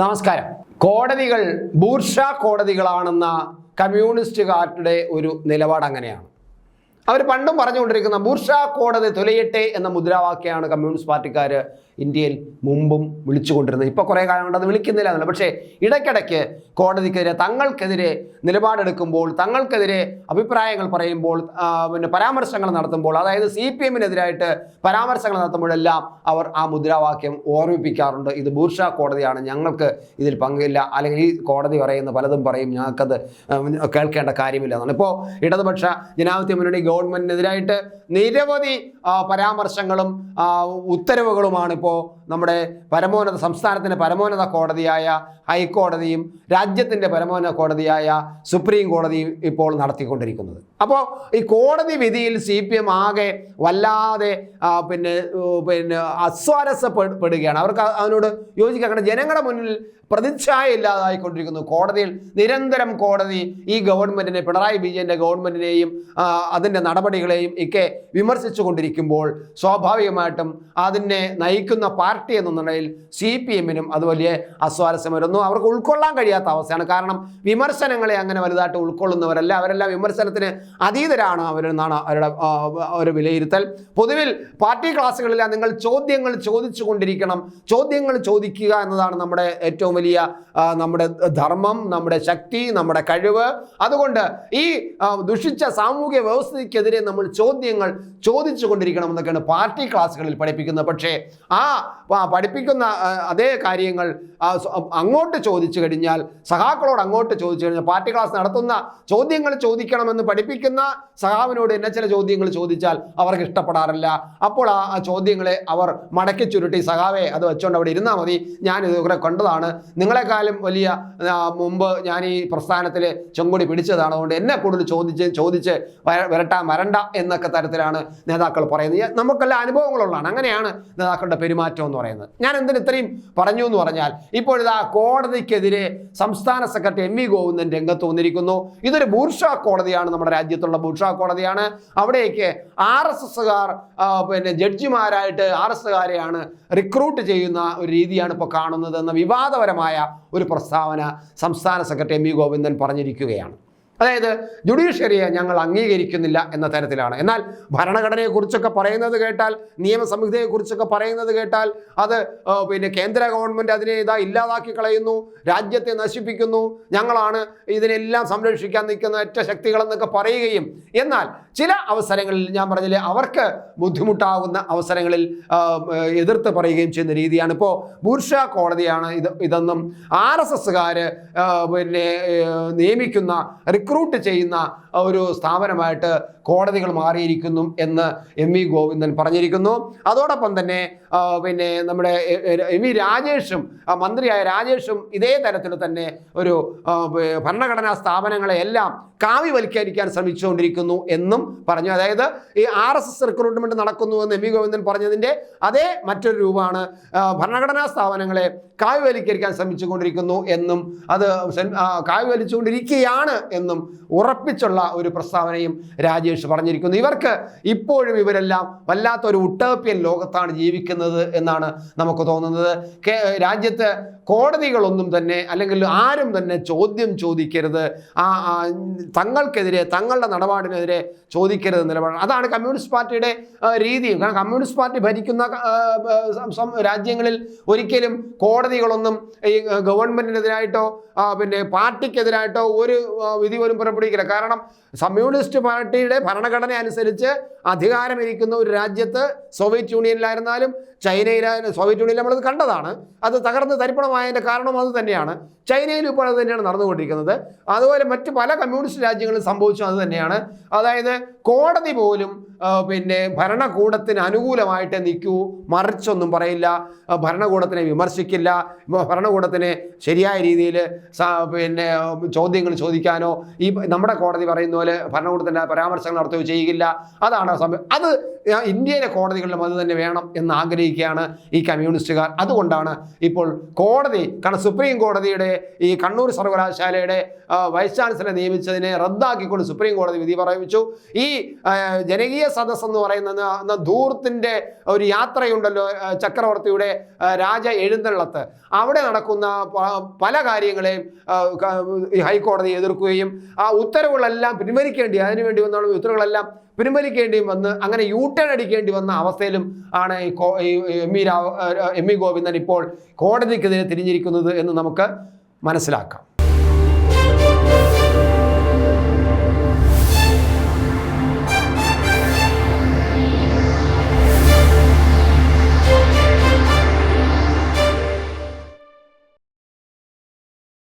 നമസ്കാരം. കോടതികൾ ബൂർഷ കോടതികളാണെന്ന കമ്മ്യൂണിസ്റ്റുകാരുടെ ഒരു നിലപാട് അങ്ങനെയാണ്. അവർ പണ്ടും പറഞ്ഞുകൊണ്ടിരിക്കുന്ന ബൂർഷ കോടതി തുലയട്ടെ എന്ന മുദ്രാവാക്യമാണ് കമ്മ്യൂണിസ്റ്റ് പാർട്ടിക്കാർ ഇന്ത്യയിൽ മുമ്പും വിളിച്ചുകൊണ്ടിരുന്നത്. ഇപ്പോൾ കുറേ കാലം കൊണ്ട് അത് വിളിക്കുന്നില്ല എന്നല്ല. പക്ഷേ ഇടയ്ക്കിടയ്ക്ക് കോടതിക്കെതിരെ തങ്ങൾക്കെതിരെ നിലപാടെടുക്കുമ്പോൾ തങ്ങൾക്കെതിരെ അഭിപ്രായങ്ങൾ പറയുമ്പോൾ പിന്നെ പരാമർശങ്ങൾ നടത്തുമ്പോൾ അതായത് സി പി എമ്മിനെതിരായിട്ട് പരാമർശങ്ങൾ നടത്തുമ്പോഴെല്ലാം അവർ ആ മുദ്രാവാക്യം ഓർമ്മിപ്പിക്കാറുണ്ട്. ഇത് ബൂർഷ കോടതിയാണ്. ഞങ്ങൾക്ക് ഇതിൽ പങ്കില്ല. അല്ലെങ്കിൽ ഈ കോടതി പറയുന്ന പലതും പറയും. ഞങ്ങൾക്കത് കേൾക്കേണ്ട കാര്യമില്ല എന്നാണ്. ഇപ്പോൾ ഇടതുപക്ഷ ജനാധിപത്യ മുന്നണി ഗവൺമെന്റിനെതിരായിട്ട് നിരവധി പരാമർശങ്ങളും ഉത്തരവുകളുമാണ് ഇപ്പോൾ നമ്മുടെ പരമോന്നത സംസ്ഥാനത്തിന്റെ പരമോന്നത കോടതിയായ ഹൈക്കോടതിയും രാജ്യത്തിന്റെ പരമോന്നത കോടതിയായ സുപ്രീം കോടതി ഇപ്പോൾ നടത്തിക്കൊണ്ടിരിക്കുന്നത്. അപ്പോൾ ഈ കോടതി വിധിയിൽ സി പി എം ആകെ വല്ലാതെ പിന്നെ പിന്നെ അസ്വാരസ്യപ്പെടുകയാണ് അവർക്ക് അതിനോട് യോജിക്കാൻ കാരണം ജനങ്ങളുടെ മുന്നിൽ പ്രതിച്ഛായ ഇല്ലാതായിക്കൊണ്ടിരിക്കുന്നു കോടതിയിൽ നിരന്തരം കോടതി ഈ ഗവൺമെന്റിനെ പിണറായി വിജയന്റെ ഗവൺമെന്റിനെയും ആ, അതിന്റെ നടപടികളെയും ഒക്കെ വിമർശിച്ചു കൊണ്ടിരിക്കുമ്പോൾ സ്വാഭാവികമായിട്ടും അതിനെ നയിക്കുന്ന പാർട്ടി എന്ന നിലയിൽ സി പി എമ്മിനും അത് വലിയ അസ്വാരസ്യം വരുന്നു അവർക്ക് ഉൾക്കൊള്ളാൻ കഴിയാത്ത അവസ്ഥയാണ്. കാരണം വിമർശനങ്ങളെ അങ്ങനെ വലുതായിട്ട് ഉൾക്കൊള്ളുന്നവരല്ല. അവരെല്ലാം വിമർശനത്തിന് അതീതരാണ് അവരെന്നാണ് അവരുടെ ഒരു വിലയിരുത്തൽ. പൊതുവിൽ പാർട്ടി ക്ലാസ്സുകളിൽ നിങ്ങൾ ചോദ്യങ്ങൾ ചോദിച്ചു കൊണ്ടിരിക്കണം ചോദ്യങ്ങൾ ചോദിക്കുക എന്നതാണ് നമ്മുടെ ഏറ്റവും വലിയ നമ്മുടെ ധർമ്മം നമ്മുടെ ശക്തി നമ്മുടെ കഴിവ്. അതുകൊണ്ട് ഈ ദുഷിച്ച സാമൂഹ്യ വ്യവസ്ഥയ്ക്കെതിരെ നമ്മൾ ചോദ്യങ്ങൾ ചോദിച്ചു കൊണ്ടിരിക്കണം എന്നൊക്കെയാണ് പാർട്ടി ക്ലാസ്സുകളിൽ പഠിപ്പിക്കുന്നത്. പക്ഷേ ആ പഠിപ്പിക്കുന്ന അതേ കാര്യങ്ങൾ അങ്ങോട്ട് ചോദിച്ചു കഴിഞ്ഞാൽ സഹാക്കളോട് അങ്ങോട്ട് ചോദിച്ചു കഴിഞ്ഞാൽ പാർട്ടി ക്ലാസ് നടത്തുന്ന ചോദ്യങ്ങൾ ചോദിക്കണമെന്ന് പഠിപ്പിക്കുന്ന സഹാവിനോട് എന്നെ ചില ചോദ്യങ്ങൾ ചോദിച്ചാൽ അവർക്ക് ഇഷ്ടപ്പെടാറില്ല. അപ്പോൾ ആ ആ ചോദ്യങ്ങളെ അവർ മടക്കി ചുരുട്ടി സഹാവെ അത് വെച്ചുകൊണ്ട് അവിടെ ഇരുന്നാൽ മതി. ഞാൻ ഇതുവരെ കണ്ടതാണ്. നിങ്ങളെക്കാളും വലിയ മുമ്പ് ഞാൻ ഈ പ്രസ്ഥാനത്തിൽ ചെങ്കൊടി പിടിച്ചതാണ്. അതുകൊണ്ട് എന്നെ കൂടുതൽ ചോദിച്ച് ചോദിച്ച് വരട്ട വരണ്ട എന്നൊക്കെ തരത്തിലാണ് നേതാക്കൾ പറയുന്നത്. നമുക്കെല്ലാം അനുഭവങ്ങളുള്ളതാണ്. അങ്ങനെയാണ് നേതാക്കളുടെ പെരുമാറ്റം എന്ന് പറയുന്നത്. ഞാൻ എന്തിന് ഇത്രയും പറഞ്ഞു എന്ന് പറഞ്ഞാൽ ഇപ്പോഴിതാ കോടതിക്കെതിരെ സംസ്ഥാന സെക്രട്ടറി എം വി ഗോവിന്ദൻ രംഗത്ത് വന്നിരിക്കുന്നു. ഇതൊരു ബൂർഷ കോടതിയാണ്. നമ്മുടെ രാജ്യത്തുള്ള ബൂർഷ കോടതിയാണ്. അവിടേക്ക് ആർ എസ് എസ്സുകാർ പിന്നെ ജഡ്ജിമാരായിട്ട് ആർ എസ് എസ്സുകാരെയാണ് റിക്രൂട്ട് ചെയ്യുന്ന ഒരു രീതിയാണ് ഇപ്പോൾ കാണുന്നത് എന്ന വിവാദപരമായ ഒരു പ്രസ്താവന സംസ്ഥാന സെക്രട്ടറി എം വി ഗോവിന്ദൻ പറഞ്ഞിരിക്കുകയാണ്. അതായത് ജുഡീഷ്യറിയെ ഞങ്ങൾ അംഗീകരിക്കുന്നില്ല എന്ന തരത്തിലാണ്. എന്നാൽ ഭരണഘടനയെക്കുറിച്ചൊക്കെ പറയുന്നത് കേട്ടാൽ നിയമസംഹിതയെക്കുറിച്ചൊക്കെ പറയുന്നത് കേട്ടാൽ അത് പിന്നെ കേന്ദ്ര ഗവൺമെന്റ് അതിനെ ഇതാ ഇല്ലാതാക്കി കളയുന്നു രാജ്യത്തെ നശിപ്പിക്കുന്നു ഞങ്ങളാണ് ഇതിനെല്ലാം സംരക്ഷിക്കാൻ നിൽക്കുന്ന ഒറ്റ ശക്തികളെന്നൊക്കെ പറയുകയും എന്നാൽ ചില അവസരങ്ങളിൽ ഞാൻ പറഞ്ഞില്ലേ അവർക്ക് ബുദ്ധിമുട്ടാകുന്ന അവസരങ്ങളിൽ എതിർത്ത് പറയുകയും ചെയ്യുന്ന രീതിയാണ്. ഇപ്പോൾ ബൂർഷ കോടതിയാണ് ഇത് ഇതെന്നും ആർ എസ് എസ്സുകാർ പിന്നെ നിയമിക്കുന്ന റിക്രൂട്ട് ചെയ്യുന്ന ഒരു സ്ഥാപനമായിട്ട് കോടതികൾ മാറിയിരിക്കുന്നു എന്ന് എം വി ഗോവിന്ദൻ പറഞ്ഞിരിക്കുന്നു. അതോടൊപ്പം തന്നെ പിന്നെ നമ്മുടെ എ- വി രാജേഷും മന്ത്രിയായ രാജേഷും ഇതേ തരത്തിൽ തന്നെ ഒരു ഭരണഘടനാ സ്ഥാപനങ്ങളെ എല്ലാം കാവ്യവൽക്കരിക്കാൻ ശ്രമിച്ചുകൊണ്ടിരിക്കുന്നു എന്നും പറഞ്ഞു. അതായത് ഈ ആർ എസ് എസ് റിക്രൂട്ട്മെന്റ് നടക്കുന്നു എന്ന് എം വി ഗോവിന്ദൻ പറഞ്ഞതിന്റെ അതേ മറ്റൊരു രൂപമാണ് ഭരണഘടനാ സ്ഥാപനങ്ങളെ കാവ്യവൽക്കരിക്കാൻ ശ്രമിച്ചുകൊണ്ടിരിക്കുന്നു എന്നും അത് കാവ്യവലിച്ചുകൊണ്ടിരിക്കുകയാണ് എന്നും ഉറപ്പിച്ചുള്ള ഒരു പ്രസ്താവനയും രാജേഷ് പറഞ്ഞിരിക്കുന്നു. ഇവർക്ക് ഇപ്പോഴും ഇവരെല്ലാം വല്ലാത്തൊരു ഉട്ടോപ്യൻ ലോകത്താണ് ജീവിക്കുന്നത് എന്നാണ് നമുക്ക് തോന്നുന്നത്. രാജ്യത്ത് കോടതികളൊന്നും തന്നെ അല്ലെങ്കിൽ ആരും തന്നെ ചോദ്യം ചോദിക്കരുത്. ആ തങ്ങൾക്കെതിരെ തങ്ങളുടെ നിലപാടിനെതിരെ ചോദിക്കരുത് നിലപാടാണ്. അതാണ് കമ്മ്യൂണിസ്റ്റ് പാർട്ടിയുടെ രീതി. കാരണം കമ്മ്യൂണിസ്റ്റ് പാർട്ടി ഭരിക്കുന്ന രാജ്യങ്ങളിൽ ഒരിക്കലും കോടതികളൊന്നും ഈ ഗവൺമെന്റിനെതിരായിട്ടോ പിന്നെ പാർട്ടിക്കെതിരായിട്ടോ ഒരു വിധി പോലും പുറപ്പെടുവിക്കില്ല. കാരണം കമ്മ്യൂണിസ്റ്റ് പാർട്ടിയുടെ ഭരണഘടന അനുസരിച്ച് അധികാരമിരിക്കുന്ന ഒരു രാജ്യത്ത് സോവിയറ്റ് യൂണിയനിലായിരുന്നാലും ചൈനയിലായാലും സോവിയറ്റ് യൂണിയൻ നമ്മളത് കണ്ടതാണ്. അത് തകർന്ന് തരിപ്പണമായതിന്റെ കാരണം അത് തന്നെയാണ്. ചൈനയിലും ഇപ്പോൾ അത് തന്നെയാണ് നടന്നുകൊണ്ടിരിക്കുന്നത്. അതുപോലെ മറ്റ് പല കമ്മ്യൂണിസ്റ്റ് രാജ്യങ്ങളിൽ സംഭവിച്ചു അത് തന്നെയാണ്. അതായത് കോടതി പോലും പിന്നെ ഭരണകൂടത്തിന് അനുകൂലമായിട്ട് നിൽക്കൂ മറിച്ചൊന്നും പറയില്ല ഭരണകൂടത്തിനെ വിമർശിക്കില്ല ഭരണകൂടത്തിന് ശരിയായ രീതിയിൽ പിന്നെ ചോദ്യങ്ങൾ ചോദിക്കാനോ ഈ നമ്മുടെ കോടതി പറയുന്ന പോലെ ഭരണകൂടത്തിന്റെ പരാമർശങ്ങൾ നടത്തുകയോ ചെയ്യുകയില്ല അതാണ് അത് ഇന്ത്യയിലെ കോടതികളിലും അത് തന്നെ വേണം എന്ന് ആഗ്രഹിക്കുകയാണ് ഈ കമ്മ്യൂണിസ്റ്റുകാർ. അതുകൊണ്ടാണ് ഇപ്പോൾ കോടതി കാരണം സുപ്രീം കോടതിയുടെ ഈ കണ്ണൂർ സർവകലാശാലയുടെ വൈസ് ചാൻസലറെ നിയമിച്ചതിനെ റദ്ദാക്കിക്കൊണ്ട് സുപ്രീം കോടതി വിധി പറയിച്ചു ഈ ജനകീയ സദസ് എന്ന് പറയുന്ന ധൂർത്തിന്റെ ഒരു യാത്രയുണ്ടല്ലോ ചക്രവർത്തിയുടെ രാജ എഴുന്നള്ളത്ത്. അവിടെ നടക്കുന്ന പല കാര്യങ്ങളെയും ഹൈക്കോടതി എതിർക്കുകയും ആ ഉത്തരവുകളെല്ലാം പിൻവലിക്കേണ്ടി അതിനുവേണ്ടി വന്ന ഉത്തരവുകളെല്ലാം പിൻവലിക്കേണ്ടി വന്ന് അങ്ങനെ യൂ ടേൺ അടിക്കേണ്ടി വന്ന അവസ്ഥയിലും ആണ് ഈ എം ഇ രാവ് എം ഇ ഗോവിന്ദൻ ഇപ്പോൾ കോടതിക്കെതിരെ തിരിഞ്ഞിരിക്കുന്നത് എന്ന് നമുക്ക് മനസ്സിലാക്കാം.